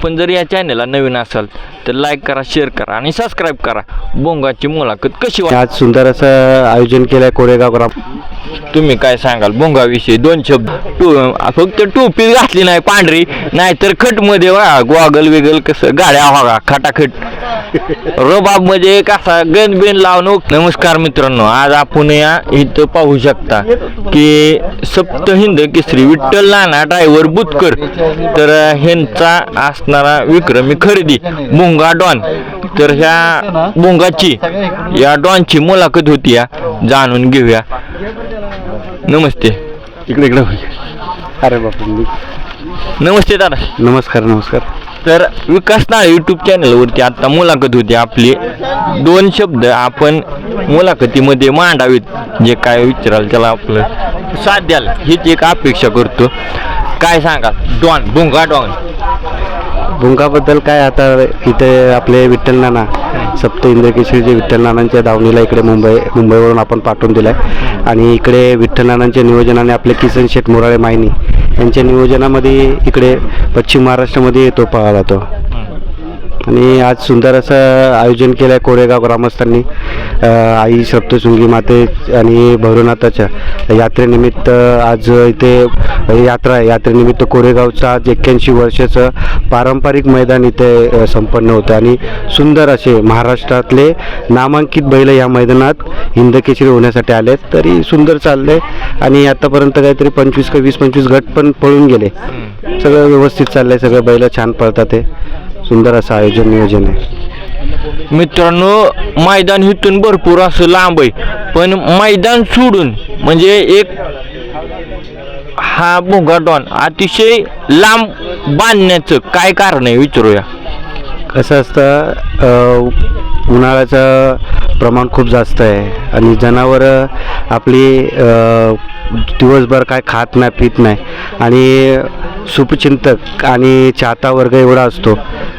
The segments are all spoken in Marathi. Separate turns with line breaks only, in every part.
आपण जर या चॅनलला नवीन असाल तर लाईक करा शेअर करा आणि सबस्क्राईब करा. बोंगाची मुलाखत कशी
आज सुंदर असं आयोजन केलं आहे कोरेगाव ग्राम.
तुम्ही काय सांगाल? बोंगाविषयी दोन शब्द. टू फक्त टोपी घातली नाही पांढरी. नाहीतर खटमध्ये वा गॉगल वेगल कसं गाड्या हवा खटाखट. रबाबमध्ये कसा गन बिन लावून नमस्कार मित्रांनो आज आपण या इथं पाहू शकता की सप्त हिंद केसरी विठ्ठल नाना ड्रायव्हर बुतकर. तर ह्यांचा असणारा विक्रमी खरेदी बोंगा डॉन. तर ह्या बोंगाची या डॉनची मुलाखत होती या. जाणून घेऊया. नमस्ते.
इकडे इकडे. अरे बापरे.
नमस्ते दादा.
नमस्कार नमस्कार.
तर विकास नाळे यूट्यूब चॅनलवरती आता मुलाखत होती आपली. दोन शब्द आपण मुलाखतीमध्ये मांडावेत. जे काय विचाराल त्याला आपलं साथ द्याल. हीच एक अपेक्षा करतो. काय सांगाल? Don भुंगा don.
भुंगाबद्दल काय आता इथे आपले विठ्ठल नाना सप्त इंद्रकेशरीचे विठ्ठल नानांच्या दावणीला इकडे मुंबई मुंबईवरून आपण पाठवून दिलं आहे आणि इकडे विठ्ठल नानांच्या नियोजनाने आपले किसन शेठ मोराळे मायनी यांच्या नियोजनामध्ये इकडे पश्चिम महाराष्ट्रामध्ये येतो पाळला जातो. आणि आज सुंदर असं आयोजन केलं आहे कोरेगाव ग्रामस्थांनी आई सप्तशृंगी माते आणि भैरवनाथाच्या यात्रेनिमित्त आज इथे यात्रा आहे. यात्रेनिमित्त कोरेगावचं आज एक्क्याऐंशी वर्षाचं पारंपरिक मैदान इथे संपन्न होतं. आणि सुंदर असे महाराष्ट्रातले नामांकित बैल या मैदानात हिंदकेसरी होण्यासाठी आले तरी सुंदर चाललंय. आणि आतापर्यंत काहीतरी पंचवीस का वीस पंचवीस गट पण पळून गेले. सगळं व्यवस्थित चाललंय. सगळं बैल छान पळतात ते सुंदर असं आयोजन नियोजन आहे.
मित्रांनो मैदान इथून भरपूर असं लांब आहे पण मैदान सोडून म्हणजे एक हा भोंगा डॉन अतिशय लांब बांधण्याचं काय कारण आहे विचारूया?
कसं असतं अ, उन्हाळ्याचं प्रमाण खूप जास्त आहे आणि जनावरं आपली अ, दिवसभर काय खात नाही पित नाही आणि सुपचिंतक आणि चाहता वर्ग एवढा असतो.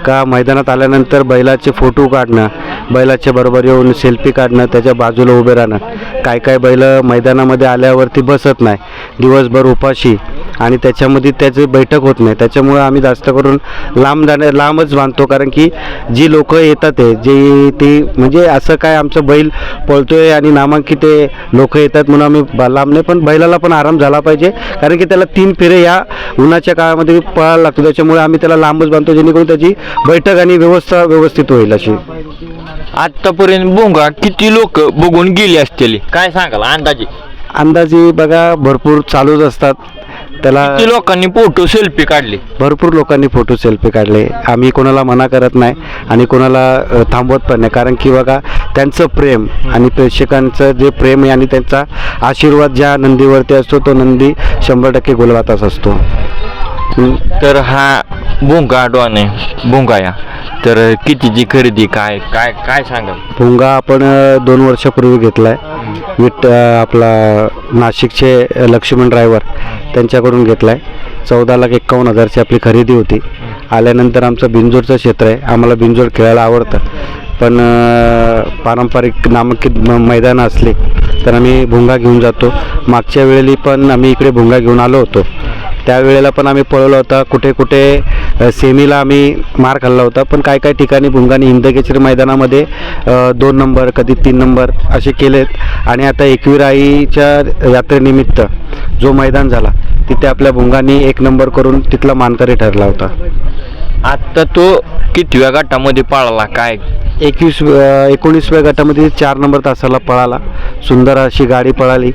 का मैदानात आल्यानंतर बैलाचे फोटो काढणं बैलाच्या बरोबर येऊन सेल्फी काढणं त्याच्या बाजूला उभे राहणं. काय काय बैल मैदानामध्ये आल्यावरती बसत नाही. दिवसभर उपाशी. आणि त्याच्यामध्ये त्याची बैठक होत नाही. त्याच्यामुळं आम्ही जास्त करून लांब जाण्या लांबच बांधतो. कारण की जी लोक येतात आहे जे ती म्हणजे असं काय आमचं बैल पळतोय आणि नामांकित लोक येतात म्हणून आम्ही ब- लांब नाही. पण बैलाला पण आराम झाला पाहिजे. कारण की त्याला तीन फेरे या उन्हाच्या काळामध्ये पळायला लागतो. त्याच्यामुळे आम्ही त्याला लांबच बांधतो. जेणेकरून त्याची बैठक आणि व्यवस्था व्यवस्थित होईल अशी.
आतापर्यंत भोंगा किती लोक बघून गेली असतील? काय सांगाल अंदाजे?
अंदाजे बघा भरपूर चालूच असतात. त्याला
किती लोकांनी फोटो सेल्फी काढले?
भरपूर लोकांनी फोटो सेल्फी काढले. आम्ही कोणाला मना करत नाही आणि कोणाला अ, थांबवत पण नाही. कारण की बघा त्यांचं प्रेम आणि प्रेक्षकांचं जे प्रेम आहे आणि त्यांचा आशीर्वाद ज्या नंदीवरती असतो तो नंदी शंभर टक्के गुलवाताच असतो.
तर हा भोंगा डॉन आहे भोंगा या. तर कितीची खरेदी काय काय काय सांगा
भुंगा आपण दोन वर्षापूर्वी घेतला आहे विट आपला नाशिकचे लक्ष्मण ड्रायव्हर त्यांच्याकडून घेतला आहे चौदा लाख एक्कावन्न हजारची आपली खरेदी होती. आल्यानंतर आमचं बिंजोडचं क्षेत्र आहे. आम्हाला बिंजोड खेळायला आवडतं. पण पारंपरिक नामांकित मैदान मैदानं असले तर आम्ही भुंगा घेऊन जातो. मागच्या वेळेली पण आम्ही इकडे भुंगा घेऊन आलो होतो. त्यावेळेला पण आम्ही पळवला होता. कुठे कुठे सेमीला आम्ही मार खाल्ला होता. पण काय काय ठिकाणी भुंगाने हिंदकेसरी मैदानामध्ये दोन नंबर कधी तीन नंबर असे केलेत. आणि आता एकवीर आईच्या यात्रेनिमित्त जो मैदान झाला तिथे आपल्या भुंगाने एक नंबर करून तिथला मानकरी ठरला होता.
आता तो कितव्या गटामध्ये पळाला? काय?
एकवीस एकोणीसव्या गटामध्ये चार नंबर तासाला पळाला. सुंदर अशी गाडी पळाली.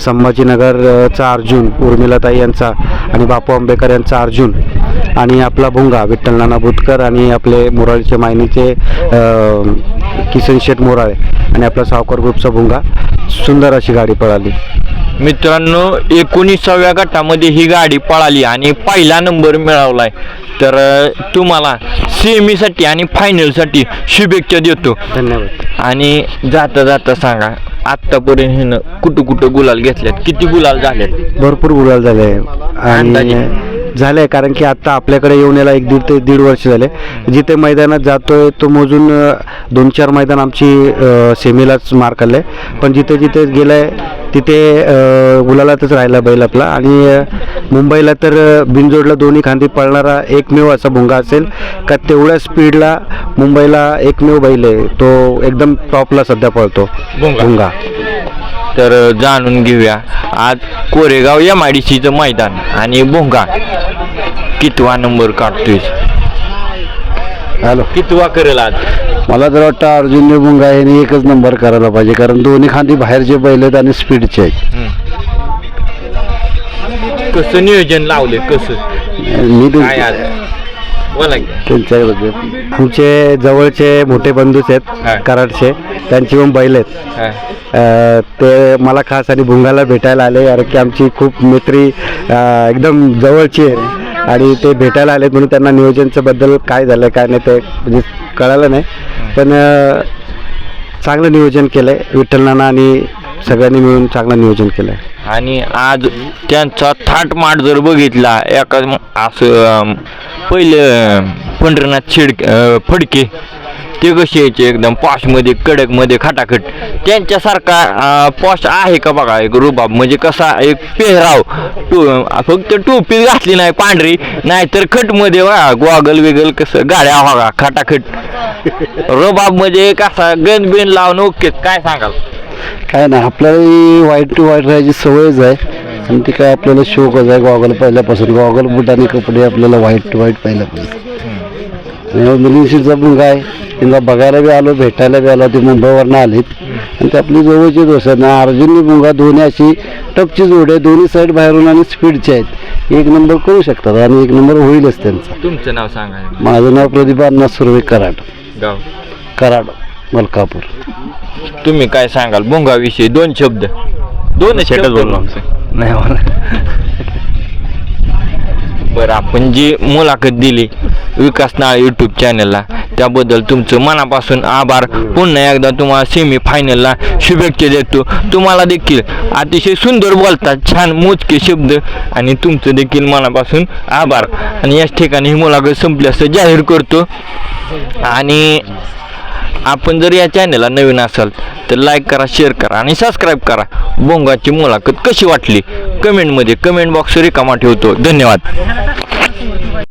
संभाजीनगरचा अर्जुन उर्मिलाताई यांचा आणि बापू आंबेकर यांचा अर्जुन आणि आपला भुंगा विठ्ठल नाना बुतकर आणि आपले मोराळीचे मायनीचे अ, किसन शेठ मोराळे आणि आपला सावकर ग्रुपचा भुंगा. सुंदर अशी गाडी पळाली.
मित्रांनो एकोणीसाव्या गटामध्ये ही गाडी पळाली आणि पहिला नंबर मिळवलाय. तर तुम्हाला सेमीसाठी आणि फायनलसाठी शुभेच्छा देतो.
धन्यवाद.
आणि जाता जाता सांगा आत्तापर्यंत हिनं कुठं कुठं गुलाल घेतल्यात? किती गुलाल झाल्यात
भरपूर गुलाल झाले. आणि? झालं आहे कारण की आत्ता आपल्याकडे येऊन याला एक दीड ते दीड वर्ष झाले. जिथे मैदानात जातोय तो मोजून दोन चार मैदान आमची सेमीलाच मार खाल्ले. पण जिथे जिथे गेलाय तिथे अ, गुलालातच राहिला बैल आपला. आणि मुंबईला तर बिनजोडला दोन्ही खांदी पळणारा एकमेव असा भुंगा असेल. का तेवढ्या स्पीडला मुंबईला एकमेव बैल आहे तो एकदम टॉपला सध्या पळतो.
भुंगा. तर जाणून घेऊया. आज कोरेगाव डी सीचं मैदान आणि भोंगा. कितवा नंबर काढतोय
हॅलो.
कितवा करेल आज?
मला तर वाटतं अर्जुन भुंगा यांनी एकच नंबर करायला पाहिजे कारण दोन्ही खांदी बाहेरचे बैल आहेत आणि स्पीडचे आहेत.
कसं नियोजन लावले कसं?
मी
काय आज? बोला की.
त्यांच्याकडे आमचे जवळचे मोठे बंधूच. आहेत कराडचे. त्यांची पण बैल आहेत. ते मला खास आणि भुंगाला भेटायला आले कारण की आमची खूप मैत्री एकदम जवळची आहे. आणि ते भेटायला आले म्हणून त्यांना नियोजनच्या बद्दल काय झालं काय नाही ते म्हणजे कळालं नाही. पण चांगलं नियोजन केलं आहे विठ्ठल नाना आणि सगळ्यांनी मिळून चांगलं नियोजन केलं आहे
आणि आज त्यांचा थाट माट जर बघितला एका असं पहिले पहिलं पंढरनाथ शेड फडके ते कसे यायचे एकदम पॉशमध्ये कडकमध्ये खटाखट. त्यांच्यासारखा पॉश आहे का बघा एक रुबाब? म्हणजे कसा एक पेहराव टू फक्त टोपी घातली नाही पांढरी नाहीतर खटमध्ये बघा गॉगल वेगल कसं गाड्या बघा खटाखट. रुबाब म्हणजे कसा गन बिन लावून ओके काय सांगाल?
काय नाही आपल्याला वाईट टू वाईट राहायची सवयच आहे. आणि ती काय आपल्याला शोकच आहे गॉगल पहिल्यापासून. गॉगल बुट आणि कपडे आपल्याला वाईट टू वाईट पहिल्यापासून. आणि मुलींशीचा पण काय त्यांना बघायला बी आलो भेटायला बी आलो ते मुंबईवरनं आलीत. आणि ते आपली जवळची दोस्त आहेत. ना अर्जुननी मुंगा दोन्ही अशी टपची जोड आहे दोन्ही साईड बाहेरून आणि स्पीडचे आहेत. एक नंबर करू शकतात आणि एक नंबर होईलच त्यांचा.
तुमचं नाव सांगा.
माझं नाव प्रदीप अण्णा सुर्वे कराड.
गाव?
कराड. मलकापूर.
तुम्ही काय सांगाल? भोंगाविषयी दोन शब्द. दोन शब्द बोललो
नाही मला
बरं आपण जी मुलाखत दिली विकास नाळ यूट्यूब चॅनलला त्याबद्दल तुमचं मनापासून आभार. पुन्हा एकदा तुम्हाला सेमी फायनलला शुभेच्छा देतो. तुम्हाला देखील अतिशय सुंदर बोलतात छान मोजके शब्द आणि तुमचं देखील मनापासून आभार. आणि याच ठिकाणी ही मुलाखत संपली असं जाहीर करतो. आणि आपण जर या चॅनलला नवीन असाल तर लाईक करा शेअर करा आणि सबस्क्राईब करा. बोंगाची मुलाखत कशी वाटली? कमेंटमध्ये कमेंट बॉक्स रिकामा ठेवतो. धन्यवाद.